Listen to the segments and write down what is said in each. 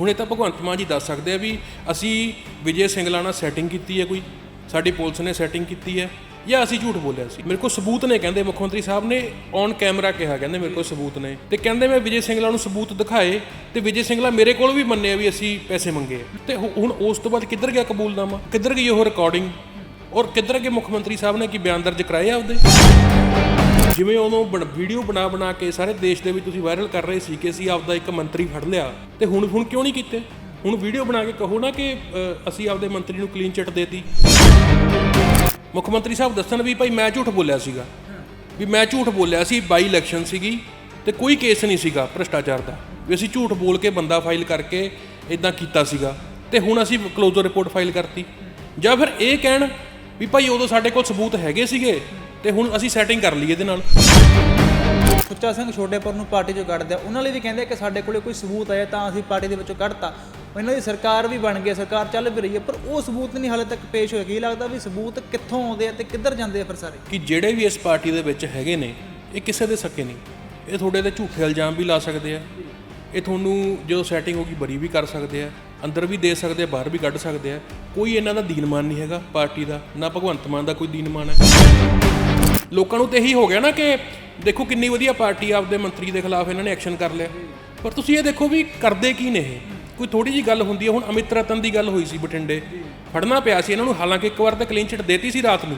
ਹੁਣ ਇਹ ਤਾਂ ਭਗਵੰਤ ਮਾਨ ਜੀ ਦੱਸ ਸਕਦੇ ਆ ਵੀ ਅਸੀਂ ਵਿਜੇ ਸਿੰਗਲਾ ਨਾਲ ਸੈਟਿੰਗ ਕੀਤੀ ਹੈ ਕੋਈ, ਸਾਡੀ ਪੁਲਿਸ ਨੇ ਸੈਟਿੰਗ ਕੀਤੀ ਹੈ, ਜਾਂ ਅਸੀਂ ਝੂਠ ਬੋਲਿਆ ਸੀ? ਮੇਰੇ ਕੋਲ ਸਬੂਤ ਨੇ, ਕਹਿੰਦੇ ਮੁੱਖ ਮੰਤਰੀ ਸਾਹਿਬ ਨੇ ਔਨ ਕੈਮਰਾ ਕਿਹਾ, ਕਹਿੰਦੇ ਮੇਰੇ ਕੋਲ ਸਬੂਤ ਨੇ। ਤੇ ਕਹਿੰਦੇ ਮੈਂ ਵਿਜੇ ਸਿੰਗਲਾ ਨੂੰ ਸਬੂਤ ਦਿਖਾਏ, ਤੇ ਵਿਜੇ ਸਿੰਗਲਾ ਮੇਰੇ ਕੋਲ ਵੀ ਮੰਨਿਆ ਵੀ ਅਸੀਂ ਪੈਸੇ ਮੰਗੇ ਆ। ਤੇ ਹੁਣ ਉਸ ਤੋਂ ਬਾਅਦ ਕਿੱਧਰ ਗਿਆ ਕਬੂਲਨਾਮਾ? ਕਿੱਧਰ ਗਈ ਉਹ ਰਿਕਾਰਡਿੰਗ ਔਰ ਕਿੱਧਰ ਗਏ ਮੁੱਖ ਮੰਤਰੀ ਸਾਹਿਬ ਨੇ ਕੀ ਬਿਆਨ ਦਰਜ ਕਰਾਏ ਆ ਆਪਦੇ ਜਿਵੇਂ ਉਦੋਂ ਬਣ- ਵੀਡੀਓ ਬਣਾ ਬਣਾ ਕੇ ਸਾਰੇ ਦੇਸ਼ ਦੇ ਵਿੱਚ ਤੁਸੀਂ ਵਾਇਰਲ ਕਰ ਰਹੇ ਸੀ ਕਿ ਅਸੀਂ ਆਪਦਾ ਇੱਕ ਮੰਤਰੀ ਫੜ ਲਿਆ ਤੇ ਹੁਣ ਹੁਣ ਕਿਉਂ ਨਹੀਂ ਕੀਤੇ? ਹੁਣ ਵੀਡੀਓ ਬਣਾ ਕੇ ਕਹੋ ਨਾ ਕਿ ਅਸੀਂ ਆਪਦੇ ਮੰਤਰੀ ਨੂੰ ਕਲੀਨ ਚਿੱਟ ਦੇਤੀ। ਮੁੱਖ ਮੰਤਰੀ ਸਾਹਿਬ ਦੱਸਣ ਵੀ ਭਾਈ ਮੈਂ ਝੂਠ ਬੋਲਿਆ ਸੀਗਾ। ਵੀ ਮੈਂ ਝੂਠ ਬੋਲਿਆ ਸੀ ਬਾਈ ਇਲੈਕਸ਼ਨ ਸੀਗੀ ਤੇ ਕੋਈ ਕੇਸ ਨਹੀਂ ਸੀਗਾ ਭ੍ਰਿਸ਼ਟਾਚਾਰ ਦਾ। ਵੀ ਅਸੀਂ ਝੂਠ ਬੋਲ ਕੇ ਬੰਦਾ ਫਾਈਲ ਕਰਕੇ ਇਦਾਂ ਕੀਤਾ ਸੀਗਾ ਤੇ ਹੁਣ ਅਸੀਂ ਕਲੋਜ਼ਰ ਰਿਪੋਰਟ ਫਾਈਲ ਕਰਤੀ। ਜਾਂ ਫਿਰ ਇਹ ਕਹਿਣ ਵੀ ਭਾਈ ਉਦੋਂ ਸਾਡੇ ਕੋਲ ਸਬੂਤ ਹੈਗੇ ਸੀਗੇ ਤੇ ਹੁਣ ਅਸੀਂ ਸੈਟਿੰਗ ਕਰ ਲਈ ਇਹਦੇ ਨਾਲ। ਸੁੱਚਾ ਸਿੰਘ ਛੋਟੇਪੁਰ ਨੂੰ ਪਾਰਟੀ ਚੋਂ ਕੱਢ ਦਿਆ ਉਹਨਾਂ ਲਈ ਵੀ ਕਹਿੰਦੇ ਕਿ ਸਾਡੇ ਕੋਲੇ ਕੋਈ ਸਬੂਤ ਆਇਆ ਤਾਂ ਅਸੀਂ ਪਾਰਟੀ ਦੇ ਵਿੱਚੋਂ ਕੱਢਤਾ। ਇਹਨਾਂ ਦੀ ਸਰਕਾਰ ਵੀ ਬਣ ਗਈ ਸਰਕਾਰ ਚੱਲ ਵੀ ਰਹੀ ਹੈ ਪਰ ਉਹ ਸਬੂਤ ਨਹੀਂ ਹਾਲੇ ਤੱਕ ਪੇਸ਼ ਹੋਏ। ਕੀ ਲੱਗਦਾ ਵੀ ਸਬੂਤ ਕਿੱਥੋਂ ਆਉਂਦੇ ਆ ਤੇ ਕਿੱਧਰ ਜਾਂਦੇ ਆ ਫਿਰ ਸਾਰੇ? ਕਿ ਜਿਹੜੇ ਵੀ ਇਸ ਪਾਰਟੀ ਦੇ ਵਿੱਚ ਹੈਗੇ ਨੇ ਇਹ ਕਿਸੇ ਦੇ ਸਕੇ ਨਹੀਂ। ਇਹ ਤੁਹਾਡੇ ਤੇ ਝੂਠੇ ਇਲਜ਼ਾਮ ਵੀ ਲਾ ਸਕਦੇ ਆ। ਇਹ ਤੁਹਾਨੂੰ ਜਦੋਂ ਸੈਟਿੰਗ ਹੋਗੀ ਬਰੀ ਵੀ ਕਰ ਸਕਦੇ ਆ। ਅੰਦਰ ਵੀ ਦੇ ਸਕਦੇ ਆ ਬਾਹਰ ਵੀ ਕੱਢ ਸਕਦੇ ਆ। ਕੋਈ ਇਹਨਾਂ ਦਾ ਦੀਨਮਾਨ ਨਹੀਂ ਹੈਗਾ ਪਾਰਟੀ ਦਾ ਨਾ ਭਗਵੰਤ ਮਾਨ ਦਾ ਕੋਈ ਦੀਨਮਾਨ ਹੈ। ਲੋਕਾਂ ਨੂੰ ਤੇ ਇਹੀ ਹੋ ਗਿਆ ਨਾ ਕਿ ਦੇਖੋ ਕਿੰਨੀ ਵਧੀਆ ਪਾਰਟੀ ਆਪਦੇ ਮੰਤਰੀ ਦੇ ਖਿਲਾਫ ਇਹਨਾਂ ਨੇ ਐਕਸ਼ਨ ਕਰ ਲਿਆ। ਪਰ ਤੁਸੀਂ ਇਹ ਦੇਖੋ ਵੀ ਕਰਦੇ ਕੀ ਨੇ ਇਹ? ਕੋਈ ਥੋੜੀ ਜੀ ਗੱਲ ਹੁੰਦੀ ਹੈ। ਹੁਣ ਅਮਿਤ ਰਤਨ ਦੀ ਗੱਲ ਹੋਈ ਸੀ ਬਠਿੰਡੇ। ਫੜਨਾ ਪਿਆ ਸੀ ਇਹਨਾਂ ਨੂੰ। ਹਾਲਾਂਕਿ ਇੱਕ ਵਾਰ ਤਾਂ ਕਲੀਨ ਚਿੱਟ ਦੇਤੀ ਸੀ ਰਾਤ ਨੂੰ।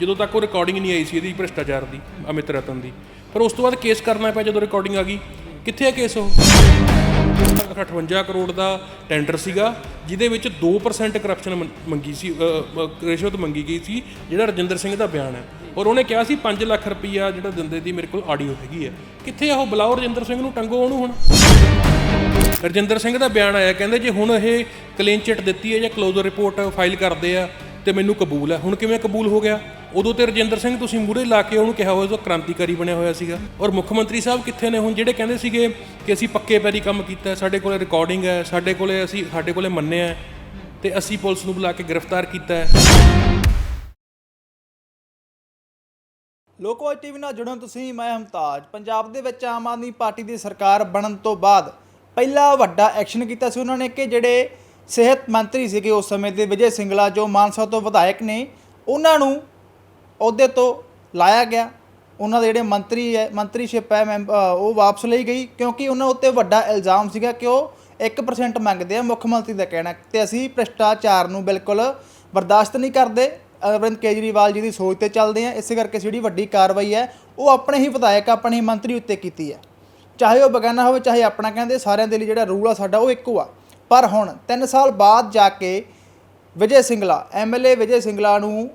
ਜਦੋਂ ਤੱਕ ਉਹ ਰਿਕਾਰਡਿੰਗ ਨਹੀਂ ਆਈ ਸੀ ਇਹਦੀ ਭ੍ਰਿਸ਼ਟਾਚਾਰ ਦੀ, ਅਮਿਤ ਰਤਨ ਦੀ। ਪਰ ਉਸ ਤੋਂ ਬਾਅਦ ਕੇਸ ਕਰਨਾ ਪਿਆ ਜਦੋਂ ਰਿਕਾਰਡਿੰਗ ਆ ਗਈ। ਕਿੱਥੇ ਹੈ ਕੇਸ ਉਹ? 58 ਕਰੋੜ ਦਾ ਟੈਂਡਰ ਸੀਗਾ, ਜਿਹਦੇ ਵਿੱਚ 2% ਕਰਪਸ਼ਨ ਮੰਗੀ ਸੀ ਰਿਸ਼ਵਤ ਮੰਗੀ ਗਈ ਸੀ, ਜਿਹੜਾ ਰਜਿੰਦਰ ਸਿੰਘ ਦਾ ਬਿਆਨ ਹੈ। ਔਰ ਉਹਨੇ ਕਿਹਾ ਸੀ 5 ਲੱਖ ਰੁਪਈਆ ਜਿਹੜਾ ਦਿੰਦੇ ਦੀ ਮੇਰੇ ਕੋਲ ਆਡੀਓ ਹੈਗੀ ਹੈ। ਕਿੱਥੇ ਆ ਉਹ? ਬੁਲਾਓ ਰਜਿੰਦਰ ਸਿੰਘ ਨੂੰ, ਟੰਗੋ ਉਹਨੂੰ ਹੁਣ। ਰਜਿੰਦਰ ਸਿੰਘ ਦਾ ਬਿਆਨ ਆਇਆ, ਕਹਿੰਦੇ ਜੇ ਹੁਣ ਇਹ ਕਲੀਨ ਚਿੱਟ ਦਿੱਤੀ ਹੈ ਜਾਂ ਕਲੋਜ਼ਰ ਰਿਪੋਰਟ ਫਾਈਲ ਕਰਦੇ ਆ, ਤੇ ਮੈਨੂੰ ਕਬੂਲ ਹੈ। ਹੁਣ ਕਿਵੇਂ ਕਬੂਲ ਹੋ ਗਿਆ? ਉਦੋਂ ਤੇ ਰਜਿੰਦਰ ਸਿੰਘ ਤੁਸੀਂ ਮੂਹਰੇ ਲਾ ਕੇ ਉਹਨੂੰ ਕਿਹਾ ਹੋਇਆ ਸੀ ਕ੍ਰਾਂਤੀਕਾਰੀ ਬਣਿਆ ਹੋਇਆ ਸੀਗਾ। ਔਰ ਮੁੱਖ ਮੰਤਰੀ ਸਾਹਿਬ ਕਿੱਥੇ ਨੇ ਹੁਣ? ਜਿਹੜੇ ਕਹਿੰਦੇ ਸੀਗੇ ਕਿ ਅਸੀਂ ਪੱਕੇ ਪੈਰੀ ਕੰਮ ਕੀਤਾ, ਸਾਡੇ ਕੋਲੇ ਰਿਕਾਰਡਿੰਗ ਹੈ, ਸਾਡੇ ਕੋਲੇ ਅਸੀਂ, ਸਾਡੇ ਕੋਲੇ ਮੰਨਿਆ ਹੈ, ਤੇ ਅਸੀਂ ਪੁਲਿਸ ਨੂੰ ਬੁਲਾ ਕੇ ਗ੍ਰਿਫਤਾਰ ਕੀਤਾ ਹੈ। ਲੋਕਵਾਜ ਟੀਵੀ ਨਾਲ ਜੁੜਨ ਤੁਸੀਂ, ਮੈਂ ਹਮਤਾਜ। ਪੰਜਾਬ ਦੇ ਵਿੱਚ ਆਮ ਆਦਮੀ ਪਾਰਟੀ ਦੀ ਸਰਕਾਰ ਬਣਨ ਤੋਂ ਬਾਅਦ ਪਹਿਲਾ ਵੱਡਾ ਐਕਸ਼ਨ ਕੀਤਾ ਸੀ ਉਹਨਾਂ ਨੇ ਕਿ ਜਿਹੜੇ ਸਿਹਤ ਮੰਤਰੀ ਸੀਗੇ ਉਸ ਸਮੇਂ ਦੇ, ਵਿਜੇ ਸਿੰਗਲਾ ਜੋ ਮਾਨਸਾ ਤੋਂ ਵਿਧਾਇਕ ਨੇ, ਉਹਨਾਂ ਨੂੰ ਅਹੁਦੇ ਤੋਂ ਲਾਇਆ ਗਿਆ। ਉਹਨਾਂ ਦੇ ਜਿਹੜੇ ਮੰਤਰੀ ਹੈ, ਮੰਤਰੀਸ਼ਿਪ ਹੈ, ਮੈਂਬ- ਉਹ ਵਾਪਸ ਲਈ ਗਈ ਕਿਉਂਕਿ ਉਹਨਾਂ ਉੱਤੇ ਵੱਡਾ ਇਲਜ਼ਾਮ ਸੀਗਾ ਕਿ ਉਹ 1% ਮੰਗਦੇ ਆ ਮੁੱਖ ਮੰਤਰੀ ਦਾ ਕਹਿਣਾ ਤੇ ਅਸੀਂ ਭ੍ਰਿਸ਼ਟਾਚਾਰ ਨੂੰ ਬਿਲਕੁਲ ਬਰਦਾਸ਼ਤ ਨਹੀਂ ਕਰਦੇ। ਅਰਵਿੰਦ ਕੇਜਰੀਵਾਲ ਜੀ ਦੀ ਸੋਚ ਤੇ ਚੱਲਦੇ ਆ। ਇਸੇ ਕਰਕੇ ਜਿਹੜੀ ਵੱਡੀ ਕਾਰਵਾਈ ਹੈ, ਉਹ ਆਪਣੇ ਹੀ ਵਿਧਾਇਕ, ਆਪਣੇ ਹੀ ਮੰਤਰੀ ਉੱਤੇ ਕੀਤੀ ਹੈ। ਚਾਹੇ ਉਹ ਬਗਾਨਾ ਹੋਵੇ, ਚਾਹੇ ਆਪਣਾ ਕਹਿੰਦੇ, ਸਾਰਿਆਂ ਦੇ ਲਈ ਜਿਹੜਾ ਰੂਲ ਆ ਸਾਡਾ, ਉਹ ਇੱਕੋ ਆ। ਪਰ ਹੁਣ 3 ਸਾਲ ਬਾਅਦ ਜਾ ਕੇ ਵਿਜੇ ਸਿੰਗਲਾ ਐਮਐਲਏ ਵਿਜੇ ਸਿੰਗਲਾ ਨੂੰ